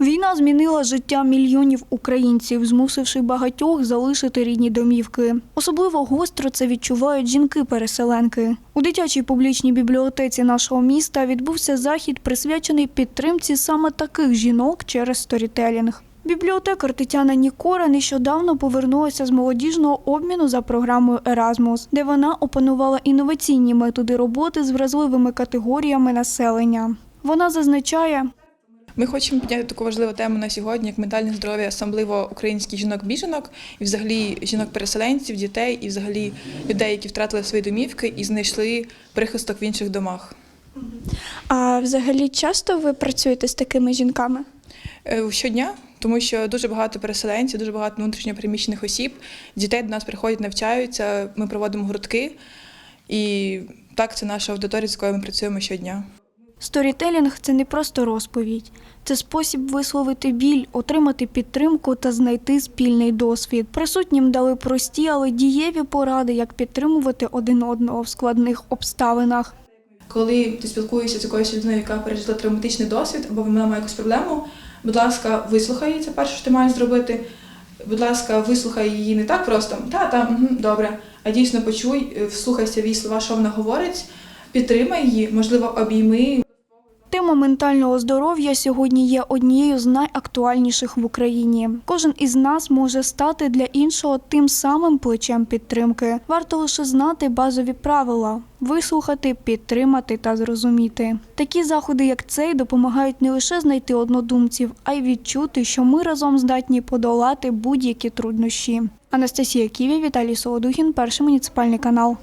Війна змінила життя мільйонів українців, змусивши багатьох залишити рідні домівки. Особливо гостро це відчувають жінки-переселенки. У дитячій публічній бібліотеці нашого міста відбувся захід, присвячений підтримці саме таких жінок через сторітелінг. Бібліотекар Тетяна Нікора нещодавно повернулася з молодіжного обміну за програмою Erasmus, де вона опанувала інноваційні методи роботи з вразливими категоріями населення. Вона зазначає, Ми хочемо підняти таку важливу тему на сьогодні, як ментальне здоров'я, особливо українських жінок-біженок, і взагалі жінок-переселенців, дітей, і взагалі людей, які втратили свої домівки і знайшли прихисток в інших домах. а взагалі часто ви працюєте з такими жінками? Е, Щодня, тому що дуже багато переселенців, дуже багато внутрішньопереміщених осіб, дітей до нас приходять, навчаються. Ми проводимо гуртки, і так це наша аудиторія, з якою ми працюємо щодня. Сторітелінг це не просто розповідь, це спосіб висловити біль, отримати підтримку та знайти спільний досвід. Присутнім дали прості, але дієві поради, як підтримувати один одного в складних обставинах. Коли ти спілкуєшся з якоюсь людиною, яка пережила травматичний досвід, або вона має якусь проблему, будь ласка, вислухай це перше, що ти маєш зробити. Будь ласка, вислухай її не так просто, та, та, угу, добре, а дійсно почуй, е, вслухайся в її слова, що вона говорить, підтримай її, можливо, обійми, ментального здоров'я сьогодні є однією з найактуальніших в Україні. Кожен із нас може стати для іншого тим самим плечем підтримки. Варто лише знати базові правила, вислухати, підтримати та зрозуміти. Такі заходи, як цей, допомагають не лише знайти однодумців, а й відчути, що ми разом здатні подолати будь-які труднощі. Анастасія Ківі, Віталій Солодухін, перший муніципальний канал.